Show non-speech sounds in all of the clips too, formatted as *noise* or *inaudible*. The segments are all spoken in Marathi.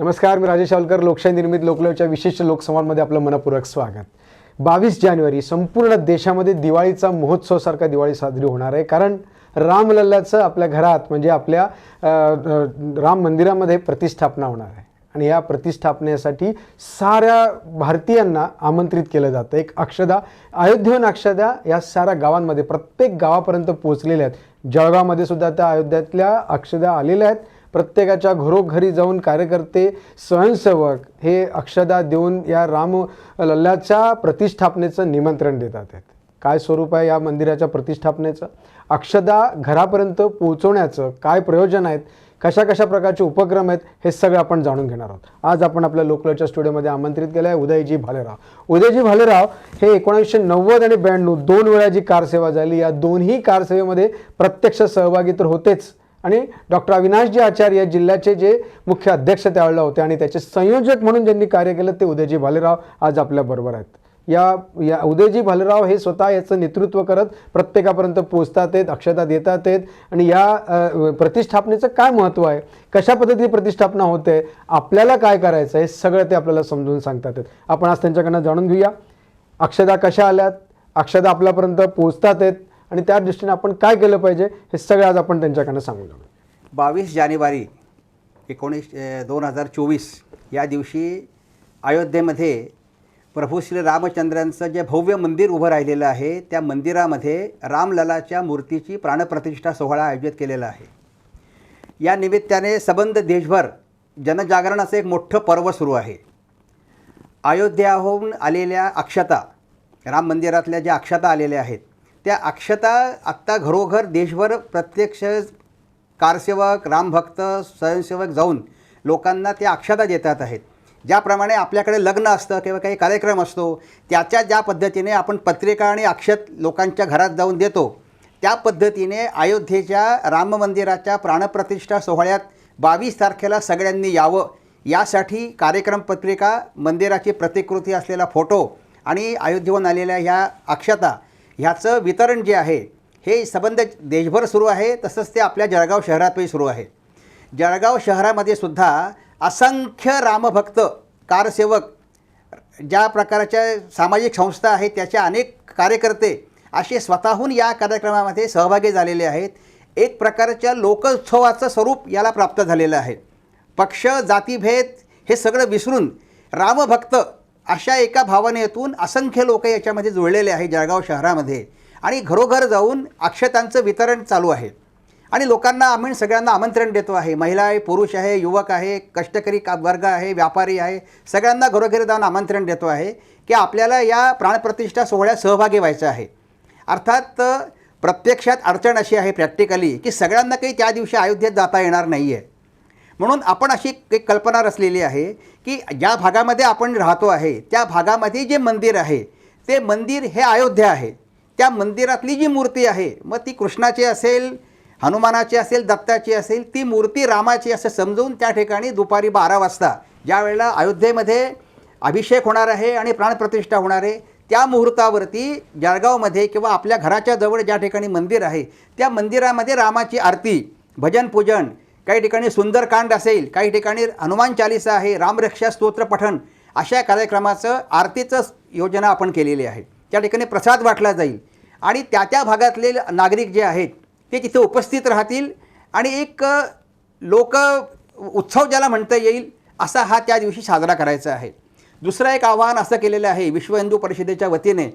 नमस्कार मी राजेश शावलकर लोकशाही निर्मित लोकलच्या विशेष लोकसंवादमध्ये आपलं मनपूर्वक स्वागत. बावीस जानेवारी संपूर्ण देशामध्ये दिवाळीचा महोत्सवसारखा दिवाळी साजरी होणार आहे. कारण रामलल्लाचं आपल्या घरात म्हणजे आपल्या राम मंदिरामध्ये प्रतिष्ठापना होणार आहे. आणि या प्रतिष्ठापनेसाठी साऱ्या भारतीयांना आमंत्रित केलं जातं. एक अक्षदा अयोध्येहून अक्षदा या साऱ्या गावांमध्ये प्रत्येक गावापर्यंत पोहोचलेल्या आहेत. जळगावमध्ये सुद्धा त्या अयोध्यातल्या अक्षदा आलेल्या आहेत. प्रत्येकाच्या घरोघरी जाऊन कार्यकर्ते स्वयंसेवक हे अक्षदा देऊन या राम लल्ल्याच्या प्रतिष्ठापनेचं निमंत्रण देतात आहेत. काय स्वरूप आहे या मंदिराच्या प्रतिष्ठापनेचं? अक्षदा घरापर्यंत पोहोचवण्याचं काय प्रयोजन आहेत? कशा कशा प्रकारचे उपक्रम आहेत? हे सगळं आपण जाणून घेणार आहोत. आज आपण आपल्या लोकलच्या स्टुडिओमध्ये आमंत्रित केलं आहे उदयजी भालेराव. उदयजी भालेराव हे एकोणीसशे नव्वद आणि ब्याण्णव दोन वेळा जी कारसेवा झाली या दोन्ही कारसेवेमध्ये प्रत्यक्ष सहभागी तर होतेच. आणि डॉक्टर अविनाशजी आचार्य जिल्ह्याचे जे मुख्य अध्यक्ष त्यावेळेला होते आणि त्याचे संयोजक म्हणून ज्यांनी कार्य केलं ते उदयजी भालेराव आज आपल्याबरोबर आहेत. या या उदयजी भालेराव हे स्वतः याचं नेतृत्व करत प्रत्येकापर्यंत पोचतात आहेत अक्षता देतात आहेत आणि या प्रतिष्ठापनेचं काय महत्त्व आहे? कशा पद्धतीने प्रतिष्ठापना होते? आपल्याला काय करायचं आहे? हे सगळं ते आपल्याला समजून सांगतात आहेत. आपण आज त्यांच्याकडनं जाणून घेऊया. अक्षता कशा आल्यात? अक्षता आपल्यापर्यंत पोचतात आहेत. आणि त्या दृष्टीने आपण काय केलं पाहिजे हे सगळं आज आपण त्यांच्याकडनं सांगू जाऊ. बावीस जानेवारी एकोणीस दोन हजार चोवीस या दिवशी अयोध्येमध्ये प्रभू श्री रामचंद्रांचं जे भव्य मंदिर उभं राहिलेलं आहे त्या मंदिरामध्ये रामललाच्या मूर्तीची प्राणप्रतिष्ठा सोहळा आयोजित केलेला आहे. या निमित्ताने सबंध देशभर जनजागरणाचं एक मोठं पर्व सुरू आहे. अयोध्याहून आलेल्या अक्षता राम मंदिरातल्या ज्या अक्षता आलेल्या आहेत त्या अक्षता आत्ता घरोघर देशभर प्रत्यक्ष कारसेवक रामभक्त स्वयंसेवक जाऊन लोकांना त्या अक्षता देतात आहेत. ज्याप्रमाणे आपल्याकडे लग्न असतं किंवा काही कार्यक्रम असतो त्याच्या ज्या पद्धतीने आपण पत्रिका आणि अक्षत लोकांच्या घरात जाऊन देतो त्या पद्धतीने अयोध्येच्या राम मंदिराच्या प्राणप्रतिष्ठा सोहळ्यात बावीस तारखेला सगळ्यांनी यावं. यासाठी कार्यक्रम पत्रिका मंदिराची प्रतिकृती असलेला फोटो आणि अयोध्येहून आलेल्या ह्या अक्षता ह्याचं वितरण जे आहे हे संबंध देशभर सुरू आहे तसंच ते आपल्या जळगाव शहरातही सुरू आहे. जळगाव शहरामध्ये सुद्धा असंख्य रामभक्त कारसेवक ज्या प्रकारच्या सामाजिक संस्था आहेत त्याचे अनेक कार्यकर्ते असे स्वतःहून या कार्यक्रमामध्ये सहभागी झालेले आहेत. एक प्रकारच्या लोकोत्सवाचं स्वरूप याला प्राप्त झालेलं आहे. पक्ष जातीभेद हे सगळं विसरून रामभक्त अशा एका भावनेतून असंख्य लोक याच्यामध्ये जुळलेले आहे जळगाव शहरामध्ये. आणि घरोघर जाऊन अक्षतांचं वितरण चालू आहे. आणि लोकांना आम्ही सगळ्यांना आमंत्रण देतो आहे. महिला आहे पुरुष आहे युवक आहे कष्टकरी का वर्ग आहे व्यापारी आहे सगळ्यांना घरोघरी जाऊन आमंत्रण देतो आहे की आपल्याला या प्राणप्रतिष्ठा सोहळ्यात सहभागी व्हायचं आहे. अर्थात प्रत्यक्षात अडचण अशी आहे प्रॅक्टिकली की सगळ्यांना काही त्या दिवशी अयोध्येत जाता येणार नाही आहे म्हणून आपण अशी एक कल्पना रचलेली आहे की ज्या भागामध्ये आपण राहतो आहे त्या भागामध्ये जे मंदिर आहे ते मंदिर हे अयोध्या आहे. त्या मंदिरातली जी मूर्ती आहे मग ती कृष्णाची असेल हनुमानाची असेल दत्ताची असेल ती मूर्ती रामाची असं समजून त्या ठिकाणी दुपारी बारा वाजता ज्या वेळेला अयोध्येमध्ये अभिषेक होणार आहे आणि प्राणप्रतिष्ठा होणार आहे त्या मुहूर्तावरती जळगावमध्ये किंवा आपल्या घराच्या जवळ ज्या ठिकाणी मंदिर आहे त्या मंदिरामध्ये रामाची आरती भजन पूजन काही ठिकाणी सुंदरकांड असेल काही ठिकाणी हनुमान चालिसा आहे रामरक्षा स्तोत्र पठण अशा कार्यक्रमाचं आरतीचं योजना आपण केलेली आहे. त्या ठिकाणी प्रसाद वाटला जाईल. आणि त्या त्या भागातले नागरिक जे आहेत ते तिथे उपस्थित राहतील आणि एक लोक उत्सव ज्याला म्हणता येईल असा हा त्या दिवशी साजरा करायचा आहे. दुसरं एक आव्हान असं केलेलं आहे विश्व हिंदू परिषदेच्या वतीने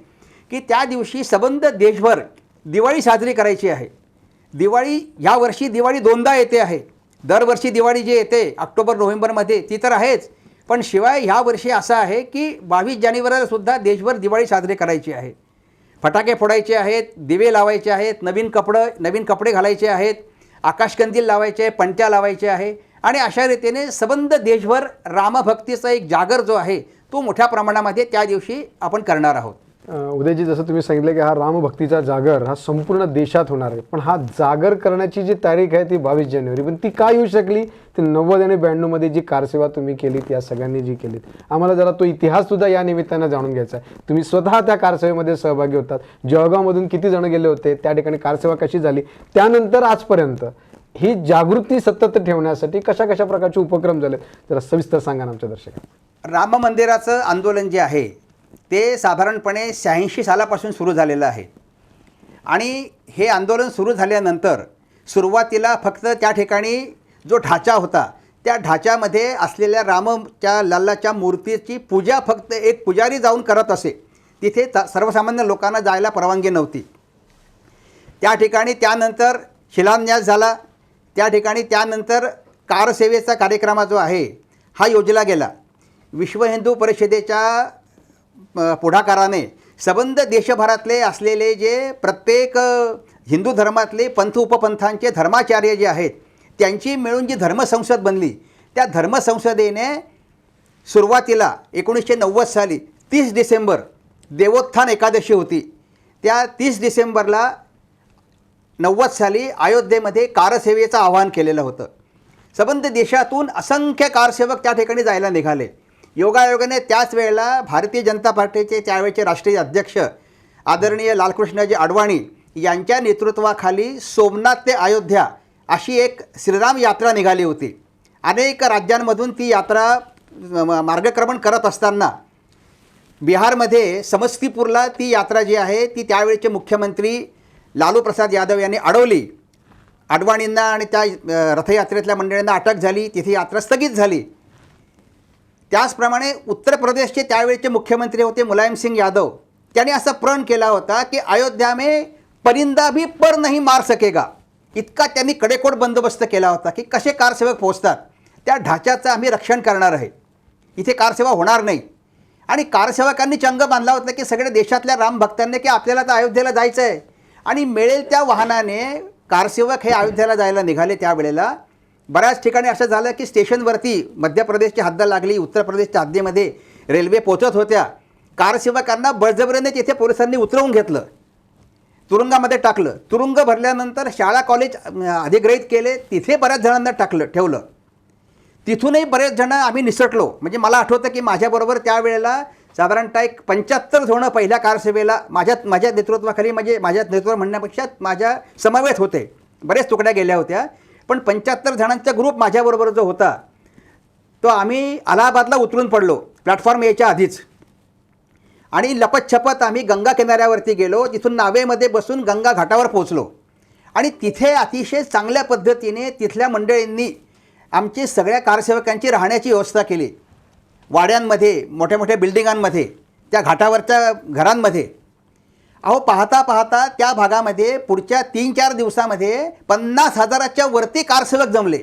की त्या दिवशी सबंध देशभर दिवाळी साजरी करायची आहे. दिवाळी यावर्षी दिवाळी दोनदा येते आहे. दरवर्षी दिवाळी जी येते ऑक्टोबर नोव्हेंबरमध्ये ती तर आहेच. पण शिवाय ह्या वर्षी असं आहे की बावीस जानेवारीला सुद्धा देशभर दिवाळी साजरी करायची आहे. फटाके फोडायचे आहेत दिवे लावायचे आहेत नवीन कपडं नवीन कपडे घालायचे आहेत आकाशकंदील लावायचे आहे पणत्या लावायचे आहे. आणि अशा रीतीने सबंध देशभर रामभक्तीचा एक जागर जो आहे तो मोठ्या प्रमाणामध्ये त्या दिवशी आपण करणार आहोत. उदयजी जसं तुम्ही सांगितलं की हा रामभक्तीचा जागर हा संपूर्ण देशात होणार आहे. पण हा जागर करण्याची जी तारीख आहे ती बावीस जानेवारी. पण ती का येऊ शकली? ती नव्वद आणि ब्याण्णवमध्ये जी कारसेवा तुम्ही केलीत या सगळ्यांनी जी केलीत. आम्हाला जरा तो इतिहास सुद्धा या निमित्तानं जाणून घ्यायचा आहे. तुम्ही स्वतः त्या कारसेवेमध्ये सहभागी होतात. जळगावमधून किती जण गेले होते? त्या ठिकाणी कारसेवा कशी झाली? त्यानंतर आजपर्यंत ही जागृती सतत ठेवण्यासाठी कशा कशा प्रकारचे उपक्रम झाले जरा सविस्तर सांगा ना आमच्या दर्शकांना. राम मंदिराचं आंदोलन जे आहे ते साधारणपणे शहाऐंशी सालापासून सुरू झालेलं आहे. आणि हे आंदोलन सुरू झाल्यानंतर सुरुवातीला फक्त त्या ठिकाणी जो ढाचा होता त्या ढाच्यामध्ये असलेल्या रामच्या लल्लाच्या मूर्तीची पूजा फक्त एक पुजारी जाऊन करत असे. तिथे त सर्वसामान्य लोकांना जायला परवानगी नव्हती. त्या ठिकाणी त्यानंतर शिलान्यास झाला. त्या ठिकाणी त्यानंतर कारसेवेचा कार्यक्रम जो आहे हा योजला गेला. विश्व हिंदू परिषदेच्या पुढाकाराने सबंध देशभरातले असलेले जे प्रत्येक हिंदू धर्मातले पंथ उपपंथांचे धर्माचार्य जे आहेत त्यांची मिळून जी धर्मसंसद बनली त्या धर्मसंसदेने सुरुवातीला एकोणीसशे नव्वद साली तीस डिसेंबर देवोत्थान एकादशी होती. त्या तीस डिसेंबरला नव्वद साली अयोध्येमध्ये कारसेवेचं आवाहन केलेलं होतं. सबंध देशातून असंख्य कारसेवक त्या ठिकाणी जायला निघाले. योगायोगाने त्याच वेळेला भारतीय जनता पार्टीचे त्यावेळेचे राष्ट्रीय अध्यक्ष आदरणीय लालकृष्णजी अडवाणी यांच्या नेतृत्वाखाली सोमनाथ ते अयोध्या अशी एक श्रीराम यात्रा निघाली होती. अनेक राज्यांमधून ती यात्रा मार्गक्रमण करत असताना बिहारमध्ये समस्तीपूरला ती यात्रा जी आहे ती त्यावेळेचे मुख्यमंत्री लालू प्रसाद यादव यांनी अडवली. अडवाणींना आणि त्या रथयात्रेतल्या मंडळींना अटक झाली तिथे यात्रा स्थगित झाली. त्याचप्रमाणे उत्तर प्रदेशचे त्यावेळेचे मुख्यमंत्री होते मुलायमसिंग यादव. त्यांनी असा प्रण केला होता की अयोध्या में परिंदा भी पर नाही मार सकेगा. इतका त्यांनी कडेकोट बंदोबस्त केला होता की कसे कारसेवक पोहोचतात. त्या ढाच्याचं आम्ही रक्षण करणार आहे. इथे कारसेवा होणार नाही. आणि कारसेवकांनी चंग बांधला होता की सगळ्या देशातल्या रामभक्तांनी की आपल्याला तर अयोध्येला जायचं आहे आणि मिळेल त्या वाहनाने कारसेवक हे अयोध्येला जायला निघाले त्यावेळेला. बऱ्याच ठिकाणी असं झालं की स्टेशनवरती मध्य प्रदेशची हद्द लागली उत्तर प्रदेशच्या हद्दीमध्ये रेल्वे पोचत होत्या. कारसेवकांना बळजबरीने तिथे पोलिसांनी उतरवून घेतलं. तुरुंगामध्ये टाकलं. तुरुंग भरल्यानंतर शाळा कॉलेज अधिग्रहित केले. तिथे बऱ्याच जणांना टाकलं ठेवलं. तिथूनही बरेच जण आम्ही निसटलो. म्हणजे मला आठवतं की माझ्याबरोबर त्यावेळेला साधारणतः एक पंच्याहत्तर जणं पहिल्या कारसेवेला माझ्या माझ्या नेतृत्वाखाली म्हणजे माझ्या नेतृत्व म्हणण्यापेक्षा माझ्या समवेत होते. बरेच तुकड्या गेल्या होत्या. पण पंच्याहत्तर जणांचा ग्रुप माझ्याबरोबर जो होता तो आम्ही अलाहाबादला उतरून पडलो प्लॅटफॉर्म यायच्या आधीच. आणि लपतछपत आम्ही गंगा किनाऱ्यावरती गेलो तिथून नावेमध्ये बसून गंगा घाटावर पोचलो आणि तिथे अतिशय चांगल्या पद्धतीने तिथल्या मंडळींनी आमची सगळ्या कारसेवकांची राहण्याची व्यवस्था केली. वाड्यांमध्ये मोठ्या मोठ्या बिल्डिंगांमध्ये त्या घाटावरच्या घरांमध्ये. अहो पाहता पाहता त्या भागामध्ये पुढच्या तीन चार दिवसामध्ये पन्नास हजाराच्या वरती कारसेवक जमले.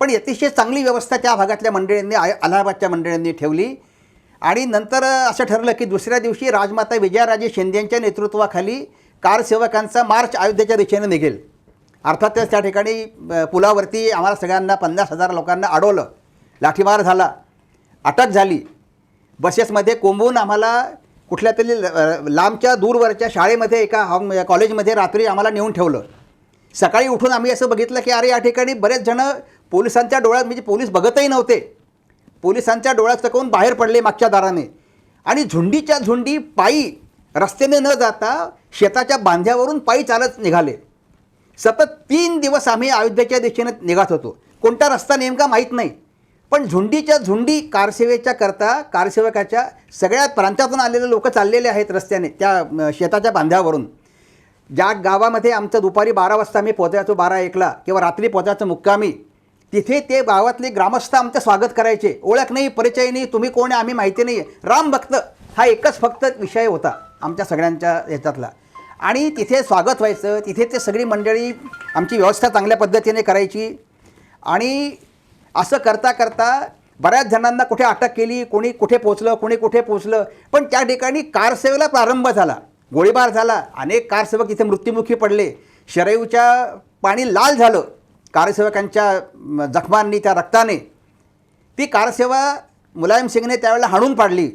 पण अतिशय चांगली व्यवस्था त्या भागातल्या मंडळींनी आय अलाहाबादच्या मंडळींनी ठेवली. आणि नंतर असं ठरलं की दुसऱ्या दिवशी राजमाता विजयाराजे शिंदे यांच्या नेतृत्वाखाली कारसेवकांचा मार्च अयोध्येच्या दिशेने निघेल. अर्थातच त्या ठिकाणी पुलावरती आम्हाला सगळ्यांना पन्नास हजार लोकांना अडवलं. लाठीमार झाला. अटक झाली. बसेसमध्ये कोंबून आम्हाला कुठल्या तरी ल- लांबच्या दूरवरच्या शाळेमध्ये एका हॉम कॉलेजमध्ये रात्री आम्हाला नेऊन ठेवलं. सकाळी उठून आम्ही असं बघितलं की अरे या ठिकाणी बरेच जण पोलिसांच्या डोळ्यात म्हणजे पोलीस बघतही नव्हते. पोलिसांच्या डोळ्यात चकवून बाहेर पडले मागच्या दाराने. आणि झुंडीच्या झुंडी पायी रस्त्याने न जाता शेताच्या बांध्यावरून पायी चालत निघाले. सतत तीन दिवस आम्ही अयोध्येच्या दिशेने निघत होतो. कोणता रस्ता नेमका माहीत नाही. पण झुंडीच्या झुंडी कारसेवेच्या करता कारसेवकाच्या सगळ्या प्रांतातून आलेले लोक चाललेले आहेत रस्त्याने त्या शेताच्या बांध्यावरून ज्या गावामध्ये आमचं दुपारी बारा वाजता आम्ही पोचायचो बारा एकला किंवा रात्री पोचायचो मुक्कामी तिथे ते गावातले ग्रामस्थ आमचं स्वागत करायचे. ओळख नाही परिचय नाही तुम्ही कोण आहे आम्ही माहिती नाही. राम भक्त हा एकच फक्त विषय होता आमच्या सगळ्यांच्या ह्याच्यातला. आणि तिथे स्वागत व्हायचं तिथे ते सगळी मंडळी आमची व्यवस्था चांगल्या पद्धतीने करायची. आणि असं करता करता बऱ्याच जणांना कुठे अटक केली कोणी कुठे पोचलं कोणी कुठे पोचलं. पण त्या ठिकाणी कारसेवेला प्रारंभ झाला गोळीबार झाला. अनेक कारसेवक इथे मृत्युमुखी पडले. शरयूच्या पाणी लाल झालं. कारसेवकांच्या जखमांनी त्या रक्ताने. ती कारसेवा मुलायम सिंगने त्यावेळेला हाणून पाडली.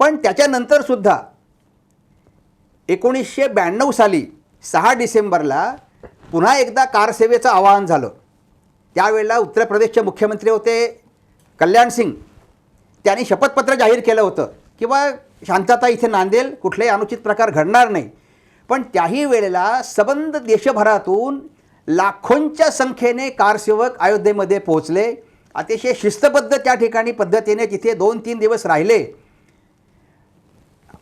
पण त्याच्यानंतरसुद्धा एकोणीसशे ब्याण्णव साली सहा डिसेंबरला पुन्हा एकदा कारसेवेचं आवाहन झालं. त्यावेळेला उत्तर प्रदेशचे मुख्यमंत्री होते कल्याण सिंग. त्यांनी शपथपत्र जाहीर केलं होतं. किंवा शांतता इथे नांदेल कुठलेही अनुचित प्रकार घडणार नाही. पण त्याही वेळेला सबंध देशभरातून लाखोंच्या संख्येने कारसेवक अयोध्येमध्ये पोहोचले. अतिशय शिस्तबद्ध त्या ठिकाणी पद्धतीने तिथे दोन तीन दिवस राहिले.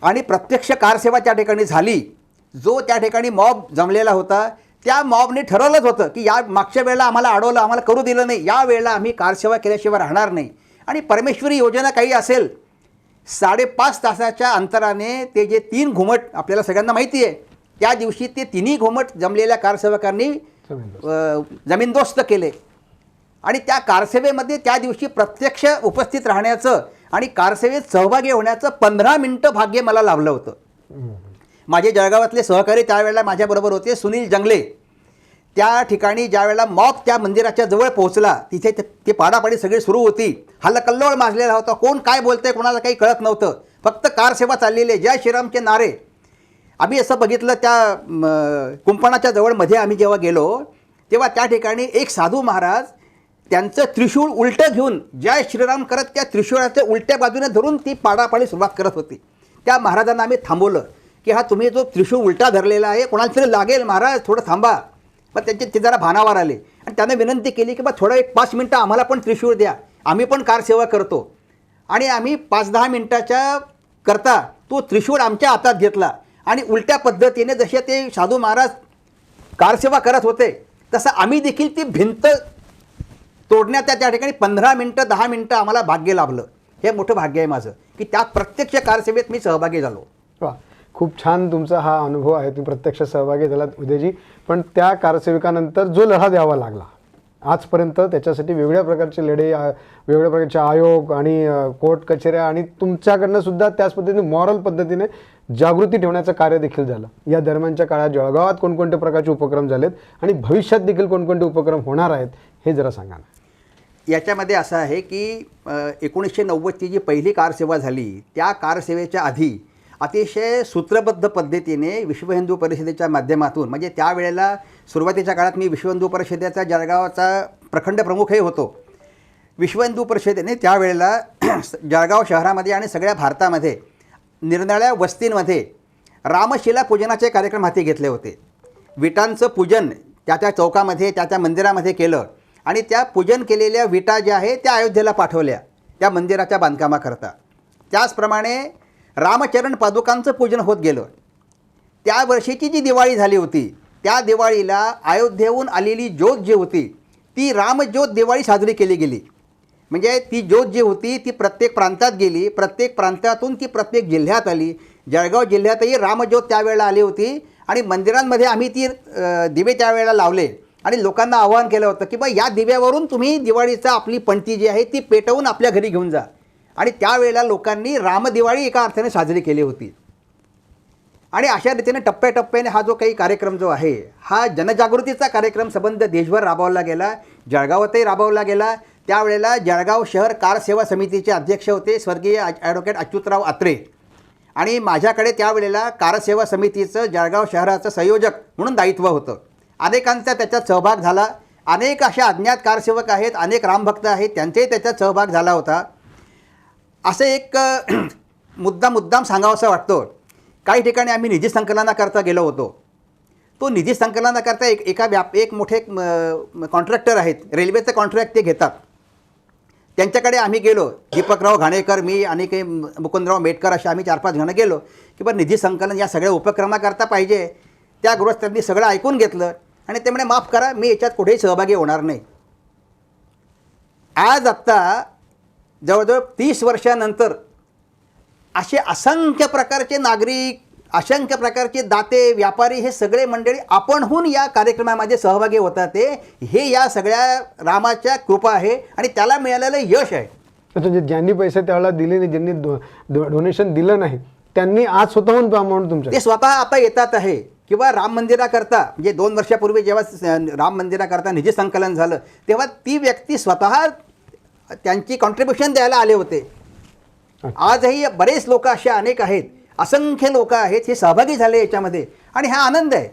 आणि प्रत्यक्ष कारसेवा त्या ठिकाणी झाली. जो त्या ठिकाणी मॉब जमलेला होता. त्या मॉबने ठरवलंच होतं की या मागच्या वेळेला आम्हाला अडवलं आम्हाला करू दिलं नाही. या वेळेला आम्ही कारसेवा केल्याशिवाय राहणार नाही. आणि परमेश्वरी योजना काही असेल साडेपाच तासाच्या अंतराने ते जे तीन घुमट आपल्याला सगळ्यांना माहिती आहे त्या दिवशी ते तिन्ही घुमट जमलेल्या कारसेवकांनी जमीनदोस्त. केले. आणि त्या कारसेवेमध्ये त्या दिवशी प्रत्यक्ष उपस्थित राहण्याचं आणि कारसेवेत सहभागी होण्याचं पंधरा मिनटं भाग्य मला लाभलं होतं. माझे जळगावातले सहकारी त्यावेळेला माझ्याबरोबर होते सुनील जंगले. त्या ठिकाणी ज्यावेळेला मॉब त्या मंदिराच्या जवळ पोहोचला तिथे ते- पाडापाडी सगळी सुरू होती. हल्लकल्लोळ माजलेला होता. कोण काय बोलतंय कोणाला काही कळत नव्हतं. फक्त कारसेवा चाललेली आहे. जय श्रीरामचे नारे. आम्ही असं बघितलं त्या कुंपणाच्या जवळमध्ये आम्ही जेव्हा गेलो तेव्हा त्या ठिकाणी एक साधू महाराज त्यांचं त्रिशूळ उलटं घेऊन जय श्रीराम करत त्या त्रिशूळाच्या उलट्या बाजूने धरून ती पाडापाडी सुरुवात करत होती. त्या महाराजांना आम्ही थांबवलं. की हा तुम्ही जो त्रिशूळ उलटा धरलेला आहे कोणाला तरी लागेल महाराज थोडं थांबा. मग त्यांचे ते जरा भानावर आले. आणि त्यांना विनंती केली की बा थोडं एक पाच मिनटं आम्हाला पण त्रिशूळ द्या. आम्ही पण कारसेवा करतो. आणि आम्ही पाच दहा मिनटाच्या करता तो त्रिशूळ आमच्या हातात घेतला. आणि उलट्या पद्धतीने जसे ते साधू महाराज कारसेवा करत होते तसं आम्ही देखील ती भिंत तोडण्यात त्या ठिकाणी पंधरा मिनटं दहा मिनटं आम्हाला भाग्य लाभलं. हे मोठं भाग्य आहे माझं की त्या प्रत्यक्ष कारसेवेत मी सहभागी झालो. वा. खूप छान तुमचा हा अनुभव आहे. तुम्ही प्रत्यक्ष सहभागी झालात उदयजी. पण त्या कारसेविकानंतर जो लढा द्यावा लागला आजपर्यंत त्याच्यासाठी वेगळ्या प्रकारचे लढे वेगळ्या प्रकारचे आयोग आणि कोर्ट कचेऱ्या आणि तुमच्याकडनं सुद्धा त्याच पद्धतीने मॉरल पद्धतीने जागृती ठेवण्याचं कार्य देखील झालं. या दरम्यानच्या काळात जळगावात कोणकोणते प्रकारचे उपक्रम झालेत आणि भविष्यात देखील कोणकोणते उपक्रम होणार आहेत हे जरा सांगा ना. याच्यामध्ये असं आहे की एकोणीसशे नव्वदची जी पहिली कारसेवा झाली त्या कारसेवेच्या आधी अतिशय सूत्रबद्ध पद्धतीने विश्व हिंदू परिषदेच्या माध्यमातून म्हणजे त्यावेळेला सुरुवातीच्या काळात मी विश्व हिंदू परिषदेचा जळगावचा प्रखंड प्रमुखही होतो. विश्व हिंदू परिषदेने त्यावेळेला *clears throat* जळगाव शहरामध्ये आणि सगळ्या भारतामध्ये निरनिळ्या वस्तींमध्ये रामशिला पूजनाचे कार्यक्रम हाती घेतले होते. विटांचं पूजन त्या त्या चौकामध्ये त्या त्या मंदिरामध्ये केलं आणि त्या पूजन केलेल्या विटा ज्या आहे त्या अयोध्येला पाठवल्या त्या मंदिराच्या बांधकामाकरता. त्याचप्रमाणे रामचरण पादुकांचं पूजन होत गेलं. त्या वर्षीची जी दिवाळी झाली होती त्या दिवाळीला अयोध्येहून आलेली ज्योत जी होती ती रामज्योत दिवाळी साजरी केली गेली. म्हणजे ती ज्योत जी होती ती प्रत्येक प्रांतात गेली प्रत्येक प्रांतातून ती प्रत्येक जिल्ह्यात आली. जळगाव जिल्ह्यातही रामज्योत त्यावेळेला आली होती आणि मंदिरांमध्ये आम्ही ती दिवे त्यावेळेला लावले आणि लोकांना आवाहन केलं होतं की बा या दिव्यावरून तुम्ही दिवाळीचा आपली पणती जी आहे ती पेटवून आपल्या घरी घेऊन जा. आणि त्यावेळेला लोकांनी रामदिवाळी एका अर्थाने साजरी केली होती. आणि अशा रीतीने टप्प्याटप्प्याने हा जो काही कार्यक्रम जो आहे हा जनजागृतीचा कार्यक्रम संबंध देशभर राबवला गेला जळगावातही राबवला गेला. त्यावेळेला जळगाव शहर कार सेवा समितीचे अध्यक्ष होते स्वर्गीय ॲडव्होकेट अच्युतराव आत्रे. आणि माझ्याकडे त्यावेळेला कारसेवा समितीचं जळगाव शहराचं संयोजक म्हणून दायित्व होतं. अनेकांचा त्याच्यात सहभाग झाला. अनेक अशा अज्ञात कारसेवक आहेत अनेक रामभक्त आहेत त्यांचाही त्याच्यात सहभाग झाला होता. असं एक मुद्दा *clears throat* मुद्दाम सांगावासा वाटतो. काही ठिकाणी आम्ही निधी संकलनाकरता गेलो होतो. तो निधी संकलनाकरता एक एका व्याप एक मोठे कॉन्ट्रॅक्टर आहेत. रेल्वेचं कॉन्ट्रॅक्ट ते घेतात. त्यांच्याकडे आम्ही गेलो. दीपकराव घाणेकर मी आणि काही मुकुंदराव मेटकर असे आम्ही चार पाच जणं गेलो की बरं निधी संकलन या सगळ्या उपक्रमाकरता पाहिजे. त्या गृहस्थांनी सगळं ऐकून घेतलं आणि ते म्हणे माफ करा मी याच्यात कुठेही सहभागी होणार नाही. आज आत्ता जवळजवळ तीस वर्षानंतर असे असंख्य प्रकारचे नागरिक असंख्य प्रकारचे दाते व्यापारी हे सगळे मंडळी आपणहून या कार्यक्रमामध्ये सहभागी होतात. ते हे या सगळ्या रामाच्या कृपा आहे आणि त्याला मिळालेलं यश आहे. अच्छा जे ज्यांनी पैसे त्यावेळेला दिले नाही ज्यांनी डोनेशन दिलं नाही त्यांनी आज स्वतःहून अमाऊंट तुमच्या ते स्वतः आता येतात आहे किंवा राम मंदिराकरता म्हणजे दोन वर्षापूर्वी जेव्हा राम मंदिराकरता निधी संकलन झालं तेव्हा ती व्यक्ती स्वतः त्यांची कॉन्ट्रीब्युशन द्यायला आले होते. आजही बरेच लोक असे अनेक आहेत. असंख्य लोक आहेत हे सहभागी झाले याच्यामध्ये. आणि हा आनंद आहे.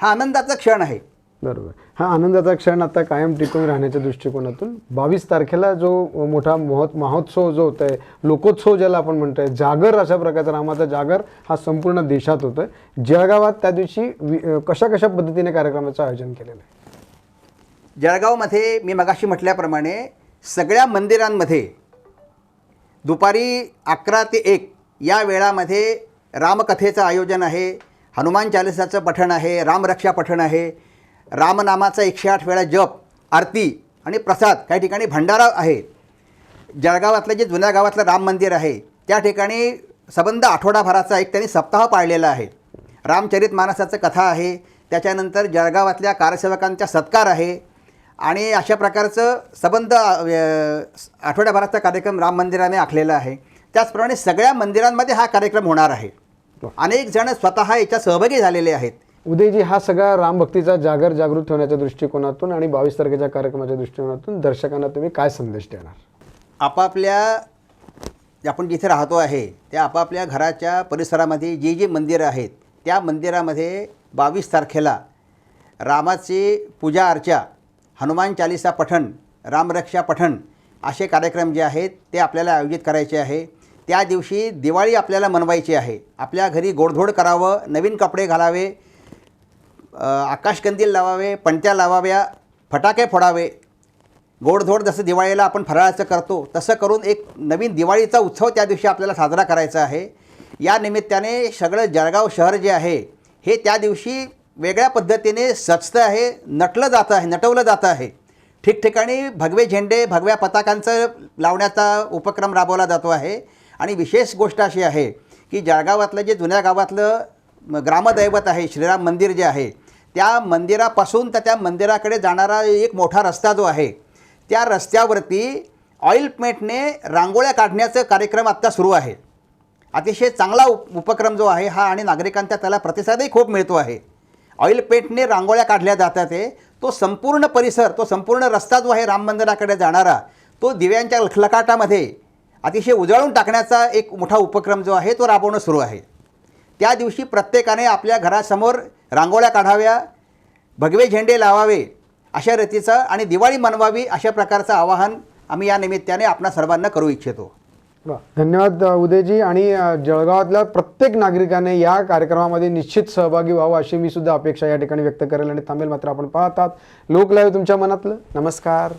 हा आनंदाचा क्षण आहे. बरोबर. हा आनंदाचा क्षण आता कायम टिकून राहण्याच्या दृष्टिकोनातून बावीस तारखेला जो मोठा महोत महोत्सव जो होत आहे लोकोत्सव ज्याला आपण म्हणतोय जागर अशा प्रकारचा रामाचा जागर हा संपूर्ण देशात होतोय. जळगावात त्या दिवशी कशा कशा पद्धतीने कार्यक्रमाचं आयोजन केलेलं आहे? जळगावमध्ये मी मगाशी म्हटल्याप्रमाणे सगळ्या मंदिरांमध्ये दुपारी अकरा ते एक या वेळामध्ये रामकथेचं आयोजन आहे हनुमान चालिसाचं पठण आहे रामरक्षा पठण आहे रामनामाचा एकशे आठ वेळा जप आरती आणि प्रसाद काही ठिकाणी भंडारा आहे. जळगावातलं जे जुन्या गावातलं राम मंदिर आहे त्या ठिकाणी सबंध आठवडाभराचा एक त्यांनी सप्ताह पाळलेला आहे. रामचरित मानसाचं कथा आहे त्याच्यानंतर जळगावातल्या कारसेवकांचा सत्कार आहे आणि अशा प्रकारचं सबंध आठवड्याभराचा कार्यक्रम राम मंदिराने आखलेला आहे. त्याचप्रमाणे सगळ्या मंदिरांमध्ये हा कार्यक्रम होणार आहे. अनेक जण स्वतः याच्यात सहभागी झालेले आहेत. उदयजी हा सगळा रामभक्तीचा जागर जागृत होण्याच्या दृष्टिकोनातून आणि बावीस तारखेच्या कार्यक्रमाच्या दृष्टिकोनातून दर्शकांना तुम्ही काय संदेश देणार? आपापल्या आपण जिथे राहतो आहे त्या आपापल्या घराच्या परिसरामध्ये जी जी मंदिरं आहेत त्या मंदिरामध्ये बावीस तारखेला रामाची पूजा अर्चा हनुमान चालिसा पठण रामरक्षा पठण असे कार्यक्रम जे आहेत ते आपल्याला आयोजित करायचे आहे. त्या दिवशी दिवाळी आपल्याला मनवायची आहे. आपल्या घरी गोडधोड करावं नवीन कपडे घालावे आकाशकंदील लावावे पणत्या लावाव्या फटाके फोडावे. गोडधोड जसं दिवाळीला आपण फराळाचं करतो तसं करून एक नवीन दिवाळीचा उत्सव त्या दिवशी आपल्याला साजरा करायचा आहे. या निमित्ताने सगळं जळगाव शहर जे आहे हे त्या दिवशी वेगळ्या पद्धतीने सजतं आहे नटलं जातं आहे नटवलं जातं आहे. ठिकठिकाणी भगवे झेंडे भगव्या पताकांचं लावण्याचा उपक्रम राबवला जातो आहे. आणि विशेष गोष्ट अशी आहे की जळगावातलं जे जुन्या गावातलं ग्रामदैवत आहे श्रीराम मंदिर जे आहे त्या मंदिरापासून तर त्या मंदिराकडे जाणारा एक मोठा रस्ता जो आहे त्या रस्त्यावरती ऑइल पेंटने रांगोळ्या काढण्याचा कार्यक्रम आत्ता सुरू आहे. अतिशय चांगला उप उपक्रम जो आहे हा आणि नागरिकांचा त्याला प्रतिसादही खूप मिळतो आहे. ऑइल पेंटने रांगोळ्या काढल्या जातात आहे तो संपूर्ण परिसर तो संपूर्ण रस्ता जो आहे राम मंदिराकडे जाणारा तो दिव्यांच्या लखलकाटामध्ये अतिशय उजळून टाकण्याचा एक मोठा उपक्रम जो आहे तो राबवणं सुरू आहे. त्या दिवशी प्रत्येकाने आपल्या घरासमोर रांगोळ्या काढाव्या भगवे झेंडे लावावे अशा रीतीचं आणि दिवाळी मनवावी अशा प्रकारचं आवाहन आम्ही या निमित्ताने आपणा सर्वांना करू इच्छितो. धन्यवाद उदयजी. आणि जळगावातल्या प्रत्येक नागरिकाने या कार्यक्रमामध्ये निश्चित सहभागी व्हावं अशी मी सुद्धा अपेक्षा या ठिकाणी व्यक्त करेल आणि थांबेल मात्र आपण पाहतात. लोक लाईव्ह तुमच्या मनातलं. नमस्कार.